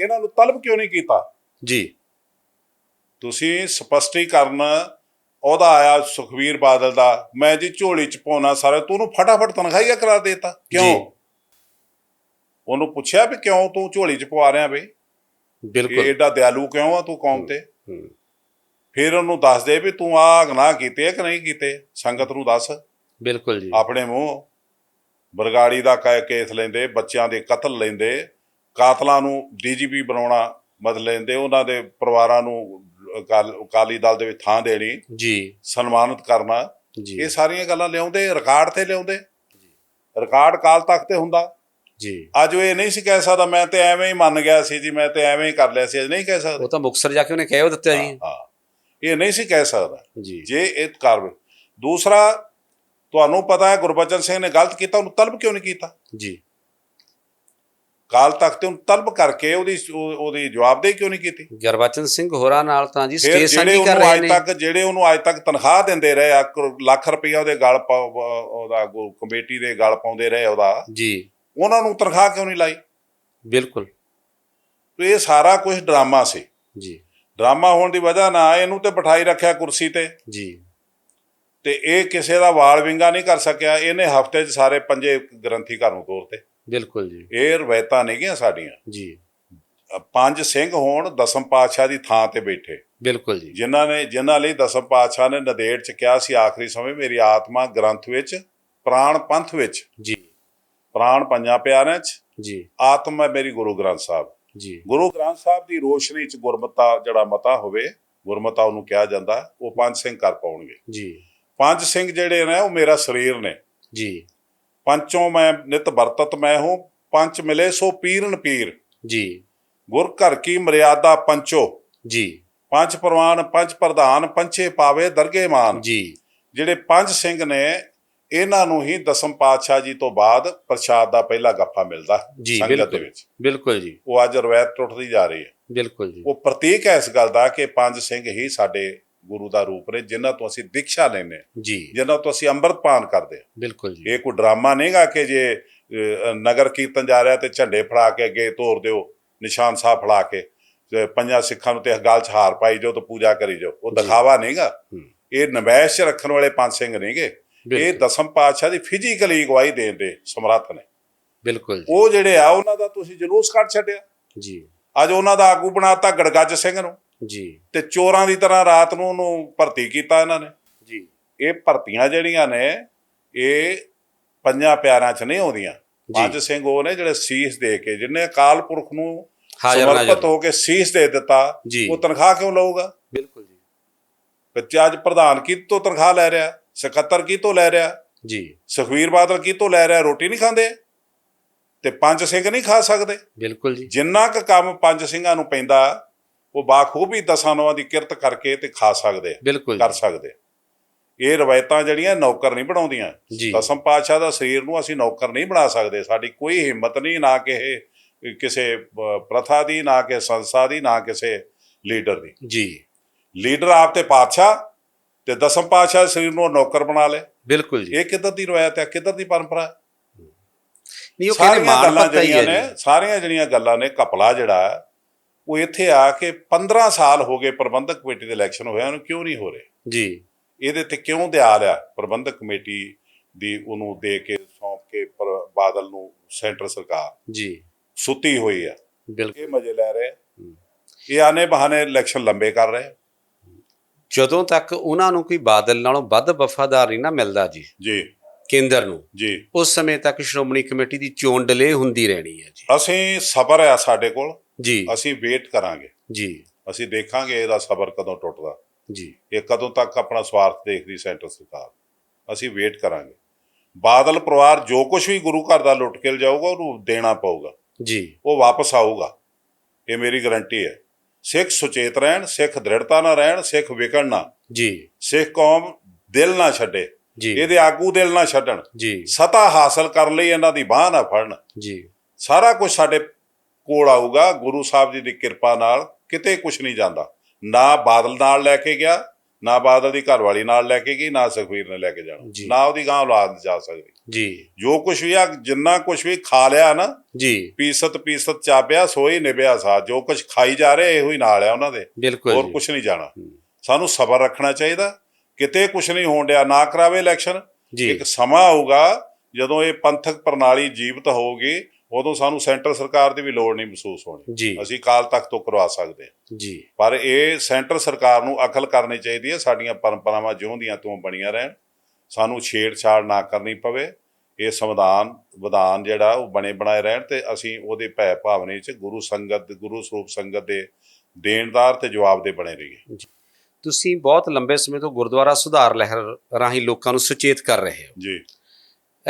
ਇਹਨਾਂ ਨੂੰ ਤਲਬ ਕਿਉਂ ਨਹੀਂ ਕੀਤਾ? ਜੀ। ਤੁਸੀਂ ਸਪਸ਼ਟੀਕਰਨ ਉਹਦਾ ਆਇਆ ਸੁਖਵੀਰ ਬਾਦਲ ਦਾ ਮੈਂ ਜੀ ਝੋਲੀ ਚ ਪਾਉਣਾ ਸਾਰਾ ਤੂੰ ਉਹਨੂੰ ਫਟਾਫਟ ਤਨਖਾਹੀਆ ਕਰਾ ਦੇਤਾ ਕਿਉਂ। ਉਹਨੂੰ ਪੁੱਛਿਆ ਵੀ ਕਿਉਂ ਤੂੰ ਝੋਲੀ ਚ ਪਵਾ ਰਿਹਾ ਬਈ? ਇਹ ਬਿਲਕੁਲ। ਏਡਾ ਦਿਆਲੂ ਕਿਉਂ ਆ ਤੂੰ ਕੌਮ ਤੇ? ਫਿਰ ਉਹਨੂੰ ਦੱਸ ਦੇ ਵੀ ਤੂੰ ਆ ਗੁਨਾਹ ਕੀਤੇ ਕਿ ਨਹੀਂ ਕੀਤੇ? ਸੰਗਤ ਨੂੰ ਦੱਸ। ਬਿਲਕੁਲ ਜੀ। ਆਪਣੇ ਮੂੰਹ ਬਰਗਾੜੀ ਦਾ ਕੇਸ ਲੈਂਦੇ ਬੱਚਿਆਂ ਦੇ ਕਤਲ ਲੈਂਦੇ ਕਾਤਲਾਂ ਨੂੰ ਡੀਜੀਪੀ ਬਣਾਉਣਾ ਮਤਲਬ ਲੈਂਦੇ ਉਹਨਾਂ ਦੇ ਪਰਿਵਾਰਾਂ ਨੂੰ ਅਕਾਲ- ਦਲ ਦੇ ਵਿੱਚ ਥਾਂ ਦੇਣੀ ਜੀ। ਸਨਮਾਨਿਤ ਕਰਨਾ ਇਹ ਸਾਰੀਆਂ ਗੱਲਾਂ ਲਿਆਉਂਦੇ ਰਿਕਾਰਡ ਤੇ ਲਿਆਉਂਦੇ। ਰਿਕਾਰਡ ਕਾਲ ਤੱਕ ਤੇ ਹੁੰਦਾ। ਜੀ। ਅੱਜ ਉਹ ਇਹ ਨਹੀਂ ਸੀ ਕਹਿ ਸਕਦਾ ਮੈਂ ਤੇ ਐਵੇਂ ਹੀ ਮੰਨ ਗਿਆ ਸੀ ਜੀ ਮੈਂ ਤੇ ਐਵੇਂ ਹੀ ਕਰ ਲਿਆ ਸੀ ਅੱਜ ਨਹੀਂ ਕਹਿ ਸਕਦਾ। ਉਹ ਤਾਂ ਮੁਕਸਰ ਜਾ ਕੇ ਉਹਨੇ ਕਹਿ ਉਹ ਦਿੱਤਾ ਜੀ। ਹਾਂ। ਇਹ ਨਹੀਂ ਸੀ ਕਹਿ ਸਕਦਾ। ਜੀ। ਜੇ ਇਹ ਕਾਰਵਾਈ ਦੂਸਰਾ ਤੁਹਾਨੂੰ ਪਤਾ ਹੈ ਗੁਰਬਚਨ ਸਿੰਘ ਨੇ ਗਲਤ ਕੀਤਾ ਉਹਨੂੰ ਤਲਬ ਕਿਉਂ ਨਹੀਂ ਕੀਤਾ? ਜੀ। ਕਾਲ ਤੱਕ ਤੇ ਉਹਨੂੰ ਤਲਬ ਕਰਕੇ ਉਹਦੀ ਉਹ- ਉਹਦੀ ਜਵਾਬਦੇਹੀ ਕਿਉਂ ਨਹੀਂ ਕੀਤੀ? ਗੁਰਬਚਨ ਸਿੰਘ ਹੋਰਾਂ ਨਾਲ ਤਾਂ ਜੀ ਜਿਹੜੇ ਸਾਂਝੀ ਕਰ ਉਹਨੂੰ ਰਹੇ ਅੱਜ ਨੇ। ਤੱਕ ਜਿਹੜੇ ਉਹਨੂੰ ਅੱਜ ਤੱਕ ਤਨਖਾਹ ਦਿੰਦੇ ਰਹੇ ਆ ਲੱਖ ਰੁਪਈਆ ਉਹਦੇ ਗਲ ਪਾ- ਉਹਦਾ ਕਮੇਟੀ ਦੇ ਗਲ ਪਾਉਂਦੇ ਰਹੇ ਉਹਦਾ। ਜੀ। ਉਹਨਾਂ ਨੂੰ ਤਨਖਾਹ ਕਿਉਂ ਨਹੀਂ ਲਾਈ? ਬਿਲਕੁਲ। ਤੇ ਇਹ ਸਾਰਾ ਕੁਝ ਡਰਾਮਾ ਸੀ। ਜੀ। ਡਰਾਮਾ ਹੋਣ ਦੀ ਵਜ੍ਹਾ ਨਾਲ ਇਹਨੂੰ ਤੇ ਬਿਠਾਈ ਰੱਖਿਆ ਕੁਰਸੀ ਤੇ। ਜੀ। ਤੇ ਇਹ ਕਿਸੇ ਦਾ ਵਾਲ ਵਿੰਗਾ ਨਹੀਂ ਕਰ ਸਕਿਆ। ਇਹਨੇ ਹਫ਼ਤੇ 'ਚ ਸਾਰੇ ਪੰਜੇ ਗ੍ਰੰਥੀ ਘਰ ਨੂੰ ਤੋਰਤੇ ਬਿਲਕੁਲ ਜੀ। ਇਹ ਰਵਾਇਤਾਂ ਨਹੀਂ ਗੀਆਂ ਸਾਡੀਆਂ। ਜੀ। ਪੰਜ ਸਿੰਘ ਹੋਣ ਦਸਮ ਪਾਤਸ਼ਾਹ ਦੀ ਥਾਂ ਤੇ ਬੈਠੇ। ਬਿਲਕੁਲ ਜੀ। ਜਿਨ੍ਹਾਂ ਨੇ ਜਿਨ੍ਹਾਂ ਲਈ ਦਸਮ ਪਾਤਸ਼ਾਹ ਨੇ ਨਦੇੜ 'ਚ ਕਿਹਾ ਸੀ ਆਖਰੀ ਸਮੇਂ ਮੇਰੀ ਆਤਮਾ ਗ੍ਰੰਥ ਵਿੱਚ ਪ੍ਰਾਣ ਪੰਥ ਵਿੱਚ ਜੀ। ਪ੍ਰਾਣ ਪੰਜਾਂ ਪਿਆਰਿਆਂ 'ਚ ਜੀ। ਆਤਮਾ ਮੇਰੀ ਗੁਰੂ ਗ੍ਰੰਥ ਸਾਹਿਬ। ਜੀ। ਗੁਰੂ ਗ੍ਰੰਥ ਸਾਹਿਬ ਦੀ ਰੋਸ਼ਨੀ 'ਚ ਗੁਰਮਤਾ ਜਿਹੜਾ ਮਤਾ ਹੋਵੇ ਗੁਰਮਤਾ ਉਹਨੂੰ ਕਿਹਾ ਜਾਂਦਾ ਉਹ ਪੰਜ ਸਿੰਘ ਕਰ ਪਾਉਣਗੇ। ਜੀ। ਪੰਜ ਸਿੰਘ ਜਿਹੜੇ ਨੇ ਉਹ ਮੇਰਾ ਸਰੀਰ ਨੇ। ਜੀ। ਪੰਚੋਂ ਮੈਂ ਨਿਤ ਵਰਤਤ ਮੈਂ ਹੂੰ ਪੰਚ ਮਿਲੇ ਸੋ ਪੀਰਨ ਪੀਰ। ਜੀ। ਗੁਰ ਘਰ ਕੀ ਮਰਿਆਦਾ ਪੰਚੋ। ਜੀ। ਪੰਜ ਪ੍ਰਵਾਨ ਪੰਜ ਪ੍ਰਧਾਨ ਪੰਚੇ ਪਾਵੇ ਦਰਗੇ ਮਾਨ। ਜੀ। ਜਿਹੜੇ ਪੰਜ ਸਿੰਘ ਨੇ ਇਹਨਾਂ ਨੂੰ ਹੀ ਦਸਮ ਪਾਤਸ਼ਾਹ ਜੀ ਤੋਂ ਬਾਅਦ ਪ੍ਰਸ਼ਾਦ ਦਾ ਪਹਿਲਾ ਗੱਫਾ ਮਿਲਦਾ ਸੰਗਤ ਦੇ। ਵਿੱਚ। ਬਿਲਕੁਲ ਜੀ। ਉਹ ਅੱਜ ਰਵਾਇਤ ਟੁੱਟਦੀ ਜਾ ਰਹੀ ਹੈ। ਬਿਲਕੁਲ ਜੀ। ਉਹ ਪ੍ਰਤੀਕ ਹੈ ਇਸ ਗੱਲ ਦਾ ਕਿ ਪੰਜ ਸਿੰਘ ਹੀ ਸਾਡੇ ਗੁਰੂ ਦਾ ਰੂਪ ਨੇ ਜਿਨ੍ਹਾਂ ਤੋਂ ਅਸੀਂ ਦੀਕਸ਼ਾ ਲੈਨੇ ਜੀ। ਜਿਨ੍ਹਾਂ ਤੋਂ ਅਸੀਂ ਅੰਮ੍ਰਿਤ ਪਾਨ ਕਰਦੇ ਹਾਂ। ਬਿਲਕੁਲ ਜੀ। ਇਹ ਕੋਈ ਡਰਾਮਾ ਨਹੀਂਗਾ ਕਿ ਜੇ ਨਗਰ ਕੀਰਤਨ ਜਾ ਰਿਹਾ ਤੇ ਝੰਡੇ ਫੜਾ ਕੇ ਅੱਗੇ ਤੋਰ ਦਿਓ ਨਿਸ਼ਾਨ ਸਾਹਿਬ ਫੜਾ ਕੇ ਤੇ ਪੰਜਾਂ ਸਿੱਖਾਂ ਨੂੰ ਤੇ ਗੱਲ 'ਚ ਹਾਰ ਪਾਈ ਜੋ ਤੇ ਪੂਜਾ ਕਰੀ ਜਾਓ। ਉਹ ਜੀ। ਦਿਖਾਵਾ ਨਹੀਂਗਾ। ਇਹ ਨਵੈਸ਼ ਰੱਖਣ ਵਾਲੇ ਪੰਜ ਸਿੰਘ ਨਹੀਂਗੇ ਇਹ ਦਸਮ ਪਾਤਸ਼ਾਹ ਦੀ ਫਿਜ਼ੀਕਲੀ ਅਗਵਾਈ ਦੇਣ ਦੇ ਸਮਰੱਥ ਨੇ। ਬਿਲਕੁਲ ਜੀ। ਉਹ ਜਿਹੜੇ ਆ ਉਹਨਾਂ ਦਾ ਤੁਸੀਂ ਜਲੂਸ ਕੱਢ ਛੱਡਿਆ। ਜੀ। ਅੱਜ ਉਹਨਾਂ ਦਾ ਆਗੂ ਬਣਾਤਾ ਗੜਗੱਜ ਸਿੰਘ ਨੂੰ। ਜੀ। ਤੇ ਚੋਰਾਂ ਦੀ ਤਰ੍ਹਾਂ ਰਾਤ ਨੂੰ ਉਹਨੂੰ ਭਰਤੀ ਕੀਤਾ ਇਹਨਾਂ ਨੇ। ਜੀ। ਇਹ ਭਰਤੀਆਂ ਜਿਹੜੀਆਂ ਨੇ ਇਹ ਪੰਜਾਂ ਪਿਆਰਾਂ 'ਚ ਨਹੀਂ ਆਉਂਦੀਆਂ। ਪੰਜ ਸਿੰਘ ਉਹ ਨੇ ਜਿਹੜੇ ਸੀਸ ਦੇ ਕੇ ਜਿਹਨੇ ਅਕਾਲ ਪੁਰਖ ਨੂੰ ਹਾਜ਼ਰ ਸਮਰਪਿਤ ਹੋ ਕੇ ਸੀਸ ਦੇ ਦਿੱਤਾ ਉਹ ਤਨਖਾਹ ਕਿਉਂ ਲਊਗਾ? ਬਿਲਕੁਲ ਜੀ। ਬੱਚਾ ਅੱਜ ਪ੍ਰਧਾਨ ਕੀ ਤੋਂ ਤਨਖਾਹ ਲੈ ਰਿਹਾ? ਸਕੱਤਰ ਕੀ ਤੋਂ ਲੈ ਰਿਹਾ? ਜੀ। ਸੁਖਵੀਰ ਬਾਦਲ ਕੀ ਤੋਂ ਲੈ ਰਿਹਾ? ਰੋਟੀ ਨਹੀਂ ਖਾਂਦੇ? ਤੇ ਪੰਜ ਸਿੰਘ ਨਹੀਂ ਖਾ ਸਕਦੇ? ਬਿਲਕੁਲ ਜੀ। ਜਿੰਨਾ ਕੁ ਕੰਮ ਪੰਜ ਸਿੰਘਾਂ ਨੂੰ ਪੈਂਦਾ ਉਹ ਬਾਖੂਬੀ ਦਸਾਂ ਨਵਾਂ ਦੀ ਕਿਰਤ ਕਰਕੇ ਤੇ ਖਾ ਸਕਦੇ ਬਿਲਕੁਲ ਕਰ ਸਕਦੇ। ਇਹ ਰਵਾਇਤਾਂ ਜਿਹੜੀਆਂ ਨੌਕਰ ਨਹੀਂ ਬਣਾਉਂਦੀਆਂ। ਦਸਮ ਪਾਤਸ਼ਾਹ ਦਾ ਸਰੀਰ ਨੂੰ ਅਸੀਂ ਨੌਕਰ ਨਹੀਂ ਬਣਾ ਸਕਦੇ। ਸਾਡੀ ਕੋਈ ਹਿੰਮਤ ਨਹੀਂ ਨਾ ਕਿ ਇਹ ਕਿਸੇ ਪ੍ਰਥਾ ਦੀ ਨਾ ਕਿ ਸੰਸਥਾ ਦੀ ਨਾ ਕਿਸੇ ਲੀਡਰ ਦੀ। ਜੀ। ਲੀਡਰ ਆਪ ਤੇ ਪਾਤਸ਼ਾਹ ਤੇ ਦਸਮ ਪਾਤਸ਼ਾਹ ਦੇ ਸਰੀਰ ਨੂੰ ਨੌਕਰ ਬਣਾ ਲੇ। ਬਿਲਕੁਲ ਜੀ। ਇਹ ਕਿੱਧਰ ਦੀ ਰਵਾਇਤ ਹੈ ਕਿੱਧਰ ਦੀ ਪਰੰਪਰਾ? ਨਹੀਂ ਉਹ ਕਹਿੰਦੇ ਪੱਤਾ ਹੀ ਜਿਹੜੀਆਂ ਹੈ ਸਾਰੀਆਂ ਜਿਹੜੀਆਂ ਗੱਲਾਂ ਨੇ ਕਪਲਾ ਜਿਹੜਾ ਹੈ, ਉਹ ਇੱਥੇ ਆ ਕੇ 15 ਸਾਲ ਹੋ ਗਏ ਪ੍ਰਬੰਧਕ ਕਮੇਟੀ ਦੇ ਇਲੈਕਸ਼ਨ ਹੋਇਆ ਉਹਨੂੰ ਕਿਉਂ ਨਹੀਂ ਹੋ ਰਹੇ? ਜੀ। ਇਹਦੇ ਤੇ ਕਿਉਂ ਦਿਆਲ ਆ ਪ੍ਰਬੰਧਕ ਕਮੇਟੀ ਦੀ ਉਹਨੂੰ ਦੇ ਕੇ ਸੌਂਪ ਕੇ ਪਰ ਬਾਦਲ ਨੂੰ ਸੈਂਟਰ ਸਰਕਾਰ ਜੀ। ਸੁੱਤੀ ਹੋਈ ਆ। ਬਿਲਕੁਲ। ਇਹ ਮਜ਼ੇ ਲੈ ਰਹੇ। ਇਹ ਆਨੇ ਬਹਾਨੇ ਇਲੈਕਸ਼ਨ ਲੰਬੇ ਕਰ ਰਹੇ। ਜਦੋਂ ਤੱਕ ਉਹਨਾਂ ਨੂੰ ਕੋਈ ਬਾਦਲ ਨਾਲੋਂ ਵੱਧ ਵਫਾਦਾਰ ਨਹੀਂ ਨਾ ਮਿਲਦਾ ਜੀ ਜੀ। ਕੇਂਦਰ ਨੂੰ ਜੀ। ਉਸ ਸਮੇਂ ਤੱਕ ਸ਼੍ਰੋਮਣੀ ਕਮੇਟੀ ਦੀ ਚੋਣ ਡਿਲੇ ਹੁੰਦੀ ਰਹਿਣੀ ਹੈ ਜੀ। ਅਸੀਂ ਸਬਰ ਆ ਸਾਡੇ ਕੋਲ। ਜੀ। ਅਸੀਂ ਵੇਟ ਕਰਾਂਗੇ। ਜੀ। ਅਸੀਂ ਦੇਖਾਂਗੇ ਇਹਦਾ ਸਬਰ ਕਦੋਂ ਟੁੱਟਦਾ। ਜੀ। ਇਹ ਕਦੋਂ ਤੱਕ ਆਪਣਾ ਸਵਾਰਥ ਦੇਖਦੀ ਸੈਂਟਰ ਸਰਕਾਰ? ਅਸੀਂ ਵੇਟ ਕਰਾਂਗੇ। ਬਾਦਲ ਪਰਿਵਾਰ ਜੋ ਕੁਝ ਵੀ ਗੁਰੂ ਘਰ ਦਾ ਲੁੱਟ ਕੇ ਲਿਜਾਊਗਾ ਉਹਨੂੰ ਦੇਣਾ ਪਊਗਾ। ਜੀ। ਉਹ ਵਾਪਸ ਆਊਗਾ। ਇਹ ਮੇਰੀ ਗਾਰੰਟੀ ਹੈ। ਸਿੱਖ ਸੁਚੇਤ ਰਹਿਣ ਸਿੱਖ ਦ੍ਰਿੜਤਾ ਨਾਲ ਰਹਿਣ ਸਿੱਖ ਵਿਕਣ ਨਾ। ਜੀ। ਸਿੱਖ ਕੌਮ ਦਿਲ ਨਾ ਛੱਡੇ। ਜੀ। ਇਹਦੇ ਆਗੂ ਦਿਲ ਨਾ ਛੱਡਣ। ਜੀ। ਸਤਾ ਹਾਸਲ ਕਰਨ ਲਈ ਇਹਨਾਂ ਦੀ ਬਾਹ ਨਾ ਫੜਨ। ਜੀ। ਸਾਰਾ ਕੁਝ ਸਾਡੇ ਕੋਲ ਆਊਗਾ ਗੁਰੂ ਸਾਹਿਬ ਜੀ ਦੀ ਕਿਰਪਾ ਨਾਲ ਕਿਤੇ ਕੁਝ ਨਹੀਂ ਜਾਂਦਾ। ਨਾ ਬਾਦਲ ਨਾਲ ਲੈ ਕੇ ਗਿਆ ਨਾ ਬਾਦਲ ਦੀ ਘਰਵਾਲੀ ਨਾਲ ਲੈ ਕੇ ਗਈ ਨਾ ਸੁਖਵੀਰ ਨੇ ਲੈ ਕੇ। ਜਾਣਾ। ਨਾ ਉਹਦੀ ਗਾਂ ਔਲਾਦ ਜਾ ਸਕਦੀ। ਜੀ। ਜੋ ਕੁਝ ਵੀ ਆ ਜਿੰਨਾ ਕੁਝ ਵੀ ਖਾ ਲਿਆ ਨਾ ਜੀ। ਪੀਸਤ ਪੀਸਤ ਚਾਪਿਆ ਸੋਈ ਨਿਭਿਆ ਸਾ। ਜੋ ਕੁਝ ਖਾਈ ਜਾ ਰਹੇ ਇਹੋ ਹੀ ਨਾਲ ਆ ਉਹਨਾਂ ਦੇ। ਬਿਲਕੁਲ ਹੋਰ ਕੁਝ ਨਹੀਂ ਜਾਣਾ। ਸਾਨੂੰ ਸਬਰ ਰੱਖਣਾ ਚਾਹੀਦਾ। ਕਿਤੇ ਕੁਝ ਨਹੀਂ ਹੋਣ ਡਿਆ ਨਾ ਕਰਾਵੇ ਇਲੈਕਸ਼ਨ। ਇੱਕ ਸਮਾਂ ਆਊਗਾ ਜਦੋਂ ਇਹ ਪੰਥਕ ਪ੍ਰਣਾਲੀ ਜੀਵਤ ਹੋਊਗੀ ਉਦੋਂ ਸਾਨੂੰ ਸੈਂਟਰ ਸਰਕਾਰ ਦੀ ਵੀ ਲੋੜ ਨਹੀਂ ਮਹਿਸੂਸ ਹੋਣੀ। ਅਸੀਂ ਕਾਲ ਤੱਕ ਤੋਂ ਕਰਵਾ ਸਕਦੇ ਹਾਂ। ਜੀ। ਪਰ ਇਹ ਸੈਂਟਰ ਸਰਕਾਰ ਨੂੰ ਅਕਲ ਕਰਨੀ ਚਾਹੀਦੀ ਹੈ ਸਾਡੀਆਂ ਪਰੰਪਰਾਵਾਂ ਜਿਉਂਦੀਆਂ ਤੋਂ ਬਣੀਆਂ ਰਹਿਣ। ਸਾਨੂੰ ਛੇੜਛਾੜ ਨਾ ਕਰਨੀ ਪਵੇ। ਇਹ ਸੰਵਿਧਾਨ ਵਿਧਾਨ ਜਿਹੜਾ ਉਹ ਬਣੇ ਬਣਾਏ ਰਹਿਣ ਤੇ ਅਸੀਂ ਉਹਦੇ ਭੈ ਭਾਵਨੇ 'ਚ ਗੁਰੂ ਸੰਗਤ ਗੁਰੂ ਸਰੂਪ ਸੰਗਤ ਦੇ ਦੇਣਦਾਰ ਤੇ ਜਵਾਬ ਦੇ ਬਣੇ ਰਹੀਏ। ਤੁਸੀਂ ਬਹੁਤ ਲੰਬੇ ਸਮੇਂ ਤੋਂ ਗੁਰਦੁਆਰਾ ਸੁਧਾਰ ਲਹਿਰ ਰਾਹੀਂ ਲੋਕਾਂ ਨੂੰ ਸੁਚੇਤ ਕਰ ਰਹੇ ਹੋ। ਜੀ।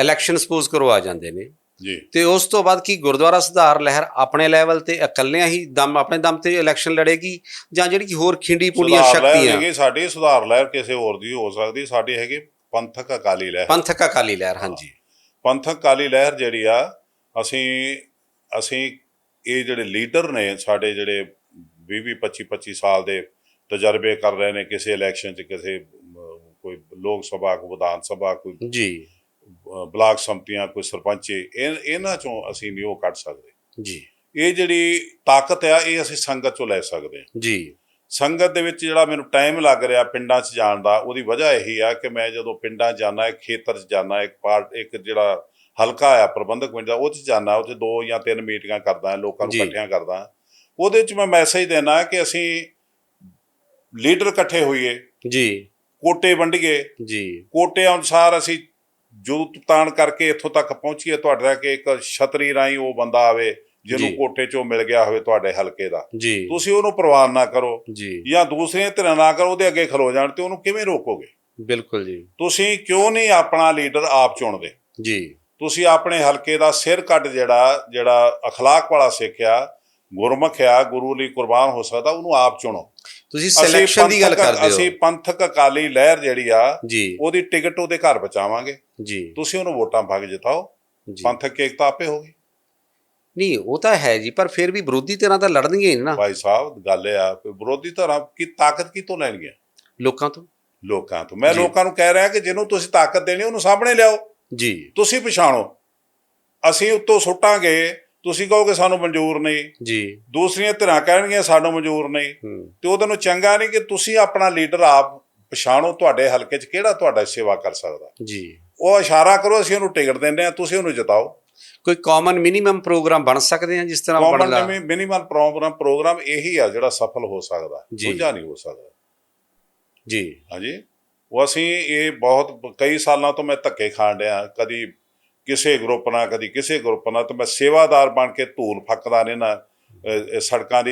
ਇਲੈਕਸ਼ਨ ਸਪੋਜ਼ ਕਰਵਾ ਜਾਂਦੇ ਨੇ। ਜੀ। ਤੇ ਉਸ ਤੋਂ ਬਾਅਦ ਕੀ ਗੁਰਦੁਆਰਾ ਸੁਧਾਰ ਲਹਿਰ ਆਪਣੇ ਲੈਵਲ ਤੇ ਇਕੱਲਿਆਂ ਹੀ ਦਮ ਆਪਣੇ ਦਮ ਤੇ ਇਲੈਕਸ਼ਨ ਲੜੇਗੀ? ਜਾਂ ਜਿਹੜੀ ਕਿ ਹੋਰ ਖਿੰਡੀ ਪੁੰਡੀਆਂ ਸ਼ਕਤੀਆਂ? ਹੈਗੀ ਸਾਡੀ ਸੁਧਾਰ ਲਹਿਰ ਕਿਸੇ ਹੋਰ ਦੀ ਹੋ ਸਕਦੀ ਸਾਡੀ ਹੈਗੀ ਪੰਥਕ ਅਕਾਲੀ ਲਹਿਰ। ਪੰਥਕ ਅਕਾਲੀ ਲਹਿਰ ਹਾਂਜੀ। ਪੰਥਕ ਅਕਾਲੀ ਲਹਿਰ ਜਿਹੜੀ ਆ ਅਸੀਂ ਅਸੀਂ ਇਹ ਜਿਹੜੇ ਲੀਡਰ ਨੇ ਸਾਡੇ ਜਿਹੜੇ 20 20 25 25 ਸਾਲ ਦੇ ਤਜਰਬੇ ਕਰ ਰਹੇ ਨੇ ਕਿਸੇ ਇਲੈਕਸ਼ਨ 'ਚ ਕਿਸੇ ਕੋਈ ਲੋਕ ਸਭਾ ਕੋਈ ਵਿਧਾਨ ਸਭਾ ਕੋਈ ਜੀ। ਬਲਾਕ ਸੰਮਤੀਆਂ ਕੋਈ ਸਰਪੰਚੀ ਇਹ ਇਹਨਾਂ ਚੋਂ ਅਸੀਂ ਨਹੀਂ ਉਹ ਕੱਢ ਸਕਦੇ। ਜੀ। ਇਹ ਜਿਹੜੀ ਤਾਕਤ ਆ ਇਹ ਅਸੀਂ ਸੰਗਤ ਚੋਂ ਲੈ ਸਕਦੇ ਹਾਂ। ਜੀ। ਸੰਗਤ ਦੇ ਵਿੱਚ ਜਿਹੜਾ ਮੈਨੂੰ ਟਾਈਮ ਲੱਗ ਰਿਹਾ ਪਿੰਡਾਂ 'ਚ ਜਾਣ ਦਾ ਉਹਦੀ ਵਜ੍ਹਾ ਇਹੀ ਆ ਕਿ ਮੈਂ ਜਦੋਂ ਪਿੰਡਾਂ ਜਾਣਾ ਇੱਕ ਖੇਤਰ 'ਚ ਜਾਣਾ ਇੱਕ ਪਾਰਟ ਇੱਕ ਜਿਹੜਾ ਹਲਕਾ ਆ ਪ੍ਰਬੰਧਕ ਪਿੰਡ ਦਾ ਉਹ 'ਚ ਜਾਣਾ ਉੱਥੇ ਦੋ ਜਾਂ ਤਿੰਨ ਮੀਟਿੰਗਾਂ ਕਰਦਾ ਲੋਕਾਂ ਨੂੰ। ਇਕੱਠਿਆਂ ਕਰਦਾ ਉਹਦੇ 'ਚ ਮੈਂ ਮੈਸੇਜ ਦੇਣਾ ਕਿ ਅਸੀਂ ਲੀਡਰ ਇਕੱਠੇ ਹੋਈਏ ਜੀ। ਕੋਟੇ ਵੰਡੀਏ। ਜੀ। ਕੋਟੇ ਅਨੁਸਾਰ ਅਸੀਂ ਜੋ ਤਾਣ ਕਰਕੇ ਇੱਥੋਂ ਤੱਕ ਪਹੁੰਚੀਏ ਤੁਹਾਡੇ ਤੱਕ ਇੱਕ ਛਤਰੀ ਰਾਹੀਂ ਉਹ ਬੰਦਾ ਆਵੇ ਜਿਹਨੂੰ। ਕੋਟੇ 'ਚੋਂ ਮਿਲ ਗਿਆ ਹੋਵੇ ਤੁਹਾਡੇ ਹਲਕੇ ਦਾ। ਤੁਸੀਂ ਉਹਨੂੰ ਪ੍ਰਵਾਨ ਨਾ ਕਰੋ ਜੀ। ਦੂਸਰੀਆਂ ਧਿਰਾਂ ਨਾ ਕਰੋ ਉਹਦੇ ਅੱਗੇ ਖਲੋ ਜਾਣ ਤੇ ਉਹਨੂੰ ਕਿਵੇਂ ਰੋਕੋਗੇ? ਬਿਲਕੁਲ ਜੀ। ਤੁਸੀਂ ਕਿਉਂ ਨਹੀਂ ਆਪਣਾ ਲੀਡਰ ਆਪ ਚੁਣਦੇ? ਜੀ। ਤੁਸੀਂ ਆਪਣੇ ਹਲਕੇ ਦਾ ਸਿਰ ਕੱਢ ਜਿਹੜਾ ਜਿਹੜਾ ਅਖਲਾਕ ਵਾਲਾ ਸਿੱਖਿਆ ਗੁਰਮੁਖ ਆ ਗੁਰੂ ਲਈ ਕੁਰਬਾਨ ਹੋ ਸਕਦਾ ਉਹਨੂੰ ਆਪ ਚੁਣੋ। ਤੁਸੀਂ ਅਸੀਂ ਸਿਲੈਕਸ਼ਨ ਦੀ ਗੱਲ ਕਰਦੇ ਅਸੀਂ ਹੋ ਪੰਥਕ ਅਕਾਲੀ ਲਹਿਰ ਜਿਹੜੀ ਆ ਉਹਦੀ ਟਿਕਟ ਉਹਦੇ ਘਰ ਬਚਾਵਾਂਗੇ ਜੀ। ਤੁਸੀਂ ਉਹਨੂੰ ਵੋਟਾਂ ਕੇ ਜਿਤਾਓ। ਜੀ। ਪੰਥਕ ਏਕਤਾ ਆਪੇ ਹੋਗੀ ਨਹੀਂ ਉਹ ਤਾਂ ਹੈ ਜੀ ਪਰ ਫਿਰ ਵੀ ਵਿਰੋਧੀ ਧਿਰਾਂ ਤਾਂ ਲੜਨਗੀਆਂ ਹੀ ਨਾ। ਭਾਈ ਸਾਹਿਬ ਗੱਲ ਇਹ ਆ ਕਿ ਵਿਰੋਧੀ ਧਿਰਾਂ ਕੀ ਤਾਕਤ ਕਿਤੋਂ ਲੈਣਗੀਆਂ? ਲੋਕਾਂ ਤੋਂ। ਲੋਕਾਂ ਤੋਂ। ਮੈਂ। ਲੋਕਾਂ ਨੂੰ ਕਹਿ ਰਿਹਾ ਕਿ ਜਿਹਨੂੰ ਤੁਸੀਂ ਤਾਕਤ ਦੇਣੀ ਉਹਨੂੰ ਸਾਹਮਣੇ ਲਿਆਓ। ਜੀ। ਤੁਸੀਂ ਪਛਾਣੋ। ਅਸੀਂ ਉੱਤੋਂ ਸੁੱਟਾਂਗੇ ਤੁਸੀਂ ਕਹੋਗੇ ਸਾਨੂੰ ਮਨਜ਼ੂਰ ਨਹੀਂ। ਜੀ। ਦੂਸਰੀਆਂ ਧਿਰਾਂ ਕਹਿਣਗੀਆਂ ਸਾਨੂੰ ਮਨਜ਼ੂਰ ਨਹੀਂ। ਤੇ ਉਹਦੇ ਨੂੰ ਚੰਗਾ ਨਹੀਂ ਕਿ ਤੁਸੀਂ ਆਪਣਾ ਲੀਡਰ ਆਪ ਪਛਾਣੋ ਤੁਹਾਡੇ ਹਲਕੇ 'ਚ ਕਿਹੜਾ ਤੁਹਾਡਾ ਸੇਵਾ ਕਰ ਸਕਦਾ। ਜੀ। ਉਹ ਇਸ਼ਾਰਾ ਕਰੋ ਅਸੀਂ ਉਹਨੂੰ ਟਿਕਟ ਦਿੰਦੇ ਆ ਤੁਸੀਂ ਉਹਨੂੰ ਜਿਤਾਓ। ਕੋਈ ਕਾਮਨ ਮਿਨੀਮਮ ਪ੍ਰੋਗਰਾਮ ਬਣ ਸਕਦੇ ਆ ਜਿਸ ਤਰ੍ਹਾਂ ਬਣਦਾ? ਕਾਮਨ ਮਿਨੀਮਮ ਪ੍ਰੋਗਰਾਮ ਪ੍ਰੋਗਰਾਮ ਇਹੀ ਆ ਜਿਹੜਾ ਸਫਲ ਹੋ ਸਕਦਾ। ਦੂਜਾ ਨਹੀਂ ਹੋ ਸਕਦਾ। ਜੀ। ਹਾਂਜੀ। ਉਹ ਅਸੀਂ ਇਹ ਬਹੁਤ ਕਈ ਸਾਲਾਂ ਤੋਂ ਮੈਂ ਧੱਕੇ ਖਾਣ ਡਿਆ ਕਦੀ ਕਿਸੇ ਗਰੁੱਪ ਨਾਲ ਕਦੀ ਕਿਸੇ ਗਰੁੱਪ ਨਾਲ ਤੇ ਮੈਂ ਸੇਵਾਦਾਰ ਬਣ ਕੇ ਧੂਲ ਫੱਕਦਾ ਰਹਿਣਾ ਅਹ, ਸੜਕਾਂ ਦੀ